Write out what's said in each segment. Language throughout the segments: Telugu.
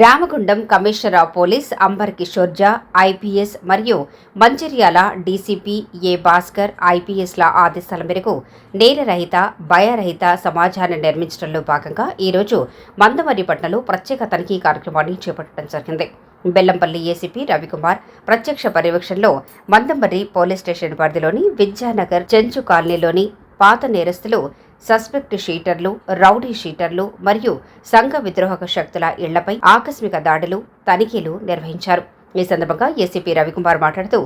Ramagundam commissioner of police Amber Kishore Jha IPS మరియు మంచిర్యాల డీసీపీ ఏ భాస్కర్ ఐపీఎస్ల ఆదేశాల మేరకు నేరరహిత భయరహిత సమాజాన్ని నిర్మించడంలో భాగంగా ఈరోజు మందమర్రి పట్టణంలో ప్రత్యేక తనిఖీ కార్యక్రమాన్ని చేపట్టడం జరిగింది. బెల్లంపల్లి ఏసీపీ రవికుమార్ ప్రత్యక్ష పర్యవేక్షణలో మందమర్రి పోలీస్ స్టేషన్ పరిధిలోని విద్యానగర్ చెంచు కాలనీలోని పాత నేరస్తులు సస్పెక్ట్ షీటర్లు రౌడీ షీటర్లు మరియు సంఘ విద్రోహక శక్తుల ఇళ్ళపై ఆకస్మిక దాడులు తనిఖీలు నిర్వహించారు. ఈ సందర్భంగా ఏసీపీ రవికుమార్ మాట్లాడుతూ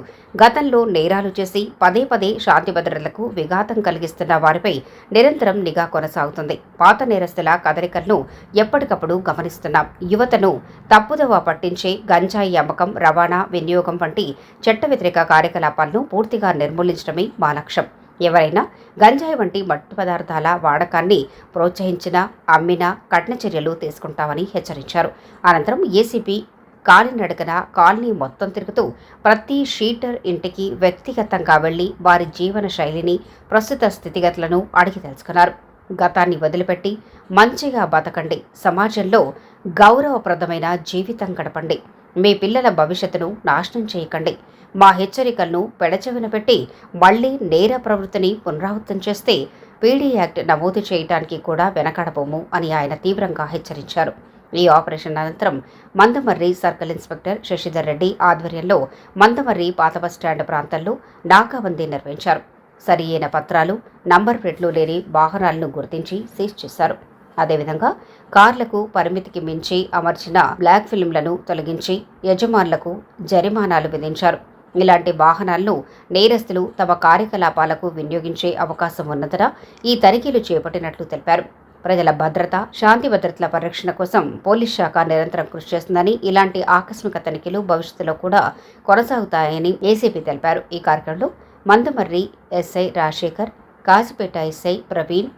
గతంలో నేరాలు చేసి పదే పదే శాంతి భద్రతలకు విఘాతం కలిగిస్తున్న వారిపై నిరంతరం నిఘా కొనసాగుతుంది. పాత నేరస్తుల కదలికలను ఎప్పటికప్పుడు గమనిస్తున్నాం. యువతను తప్పుదవ పట్టించే గంజాయి అమ్మకం రవాణా వినియోగం వంటి చట్ట వ్యతిరేక కార్యకలాపాలను పూర్తిగా నిర్మూలించడమే మా లక్ష్యం. ఎవరైనా గంజాయి వంటి మట్టు పదార్థాల వాడకాన్ని ప్రోత్సహించినా అమ్మినా కఠిన చర్యలు తీసుకుంటామని హెచ్చరించారు. అనంతరం ఏసీపీ కాలినడకన కాలనీ మొత్తం తిరుగుతూ ప్రతి షీటర్ ఇంటికి వ్యక్తిగతంగా వెళ్ళి వారి జీవన శైలిని ప్రస్తుత స్థితిగతులను అడిగి తెలుసుకున్నారు. గతాన్ని వదిలిపెట్టి మంచిగా బతకండి. సమాజంలో గౌరవప్రదమైన జీవితం గడపండి. మీ పిల్లల భవిష్యత్తును నాశనం చేయకండి. మా హెచ్చరికలను పెడచెవిన పెట్టి మళ్ళీ నేర ప్రవృత్తిని పునరావృతం చేస్తే పీడీ యాక్ట్ నమోదు చేయడానికి కూడా వెనకడబోము అని ఆయన తీవ్రంగా హెచ్చరించారు. ఈ ఆపరేషన్ అనంతరం మందమర్రి సర్కిల్ ఇన్స్పెక్టర్ శశిధర్ రెడ్డి ఆధ్వర్యంలో మందమర్రి పాత బస్టాండ్ ప్రాంతంలో నాకాబందీ నిర్వహించారు. సరియైన పత్రాలు నంబర్ ప్లేట్లు లేని వాహనాలను గుర్తించి సీజ్ చేశారు. అదేవిధంగా కార్లకు పరిమితికి మించి అమర్చిన బ్లాక్ ఫిల్మ్లను తొలగించి యజమానులకు జరిమానాలు విధించారు. ఇలాంటి వాహనాలను నేరస్తులు తమ కార్యకలాపాలకు వినియోగించే అవకాశం ఉన్నందున ఈ తనిఖీలు చేపట్టినట్లు తెలిపారు. ప్రజల భద్రత శాంతి భద్రతల పరిరక్షణ కోసం పోలీస్ శాఖ నిరంతరం కృషి చేస్తుందని ఇలాంటి ఆకస్మిక తనిఖీలు భవిష్యత్తులో కూడా కొనసాగుతాయని ఏసీపీ తెలిపారు. ఈ కార్యక్రమంలో Mandamarri SI Rajashekar Kasipet SI Praveen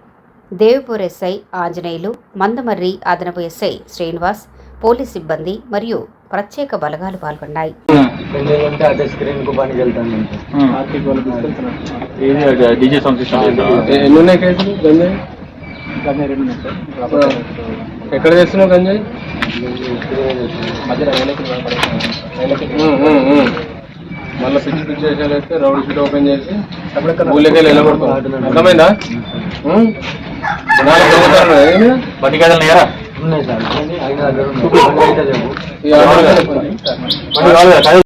Devipur SI Anjaneyulu Mandamarri అదనపు ఎస్ఐ శ్రీనివాస్ పోలీస్ సిబ్బంది మరియు ప్రత్యేక బలగాలు పాల్గొన్నాయి ఎక్కడ చేస్తున్నావు గంజాయి మళ్ళీ పిచ్చి పిచ్చి చేసేది అయితే రౌడ్ షీట్ ఓపెన్ చేసి ఊళ్ళకెళ్ళి వెళ్ళబడుతుంది అర్థమైందా నేరా ఉన్నాయి సార్.